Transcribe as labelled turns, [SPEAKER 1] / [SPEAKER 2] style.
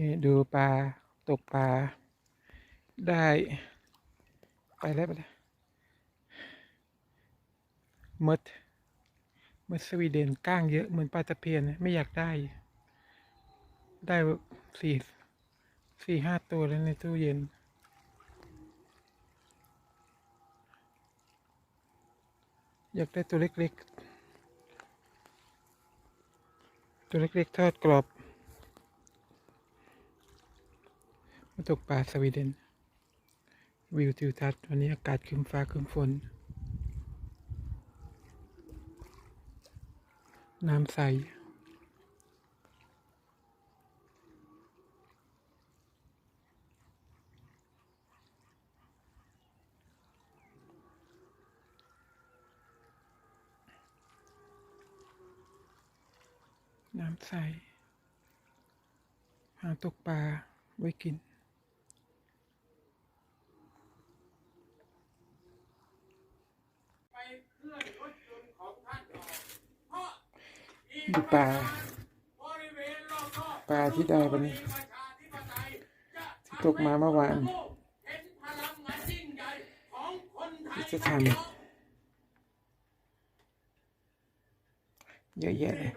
[SPEAKER 1] นี่ดูปลาตกปลาได้ ไปแล้วไปแล้วมดมดสวีเดนก้างเยอะเหมือนปลาตะเพียนไม่อยากได้ ได้สี่สี่ห้าตัวแล้วในตู้เย็น อยากได้ตัวเล็กๆ ตัวเล็กๆ ทอดกรอบ มาตกปลาสวีเดน วิวทิวทัศน์วันนี้อากาศครึมฟ้าครึมฝน น้ำใสน้ำใส หาตกปลาไว้กิน ดูปลาปลาที่ได้วันนี้ ที่ตกมาเมื่อวานที่จะทำเยอะแยะเลย